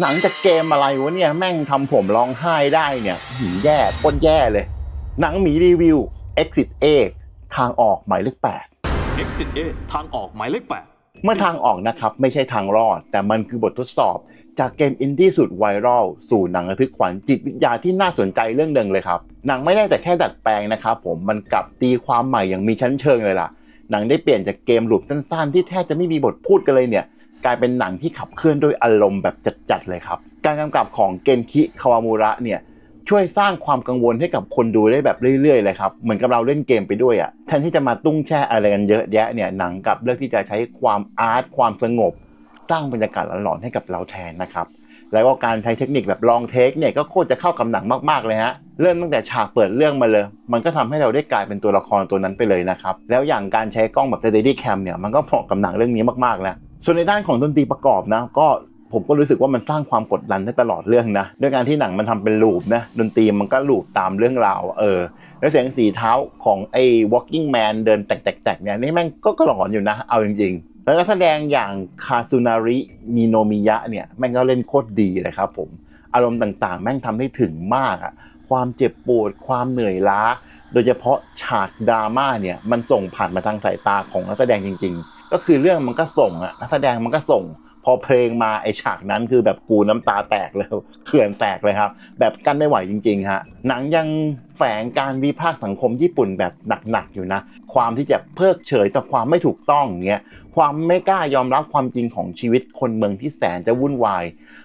หนังจากเกมอะไรวะเนี่ยแม่งทำผมร้องไห้ได้เนี่ยหืมแย่ก้นแย่เลย หนังหมีรีวิว Exit A ทางออกหมายเลขแปด Exit A ทางออกหมายเลขแปดเมื่อทางออกนะครับไม่ใช่ทางรอด แต่มันคือบททดสอบ จากเกมอินดี้สุดไวรัลสู่หนังระทึกขวัญจิตวิทยาที่น่าสนใจเรื่องหนึ่งเลยครับ หนังไม่ได้แต่แค่ดัดแปลงนะครับผมมันกลับตีความใหม่อย่างมีชั้นเชิงเลยล่ะ หนังได้เปลี่ยนจากเกมหลุปสั้นๆ ที่แทบจะไม่มีบทพูดกันเลยเนี่ย กลายเป็นหนังที่ขับเคลื่อนด้วยอารมณ์แบบจัดๆเลยครับ การกำกับของเกนคิคาวามูระเนี่ยช่วยสร้างความกังวลให้กับคนดูได้แบบเรื่อยๆเลยครับ เหมือนกับเราเล่นเกมไปด้วยอะ่ะแทนที่จะมาตุ้งแช่อะไรกันเยอะแยะเนี่ยหนังกลับเลือกที่จะใช้ความอาร์ตความสงบ สร้างบรรยากาศหลอนๆให้กับเราแทนนะครับแล้วก็การใช้เทคนิคแบบลองเทคเนี่ยก็โคตรจะเข้ากับหนังมากๆเลยฮะเริ่มตั้งแต่ฉากเปิดเรื่องมาเลย มันก็ทำให้เราได้กลายเป็นตัวละครตัวนั้นไปเลยนะครับแล้วอย่างการใช้กล้องแบบ steady cam เนี่ยมันก็เหมาะกับหนังเรื่องนี้มากๆนะ ส่วนในด้านของดนตรีประกอบนะ ก็ผมก็รู้สึกว่ามันสร้างความกดดันได้ตลอดเรื่องนะด้วยการที่หนังมันทำเป็นลูปนะดนตรีมันก็ลูปตามเรื่องราวเออแล้วเสียงสีเท้าของไอ้ walking man เดินแตกๆเนี่ยนี่แม่งก็กหลอนอยู่นะ เอาจริง ๆ แล้วนักแสดงอย่างคาซูนาริมิโนมิยะเนี่ยแม่งก็เล่นโคตรดีเลยครับผมอารมณ์ต่างๆ แม่งทำให้ถึงมากอะความเจ็บปวดความเหนื่อยล้า โดยเฉพาะฉากดราม่าเนี่ยมันส่งผ่านมาทางสายตาของนักแสดงจริง ๆ ก็คือเรื่องมันก็ส่งอะนักแสดงมันก็ส่ง พอเพลงมาไอฉากนั้นคือแบบกูน้ำตาแตกเลยเขื่อนแตกเลยครับ แบบกั้นไม่ไหวจริงๆฮะหนังยังแฝงการวิพากษ์สังคมญี่ปุ่นแบบหนักๆอยู่นะ ความที่จะเพิกเฉยต่อความไม่ถูกต้องเงี้ยความไม่กล้ายอมรับความจริงของชีวิตคนเมืองที่แสนจะวุ่นวาย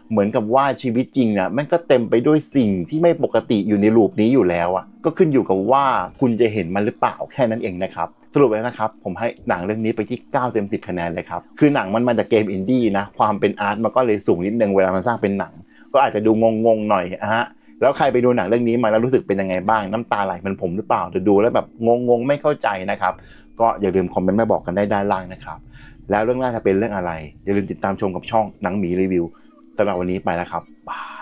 เหมือนกับว่าชีวิตจริงน่ะมันก็เต็มไปด้วยสิ่งที่ไม่ปกติอยู่ในรูปนี้อยู่แล้วอะก็ขึ้นอยู่กับว่าคุณจะเห็นมันหรือเปล่าแค่นั้นเองนะครับสรุปแล้วนะครับ ผมให้หนังเรื่องนี้ไปที่9เต็ม10คะแนนเลยครับคือหนังมันมาจากเกมอินดี้นะความเป็นอาร์ตมันก็เลยสูงนิดนึงเวลามันสร้างเป็นหนัง ก็อาจจะดูงงๆหน่อยอะฮะ แล้วใครไปดูหนังเรื่องนี้มาแล้วรู้สึกเป็นยังไงบ้างน้ำตาไหลมันผมหรือเปล่าหรือดูแล้วแบบงงๆไม่เข้าใจนะครับ ก็อย่าลืมคอมเมนต์มาบอกกันได้ด้านล่างนะครับ แล้วเรื่องแรกจะเป็นเรื่องอะไร อย่าลืมติดตามชมกับช่องหนังหมีรีวิวสำหรับวันนี้ไปแล้วครับบาย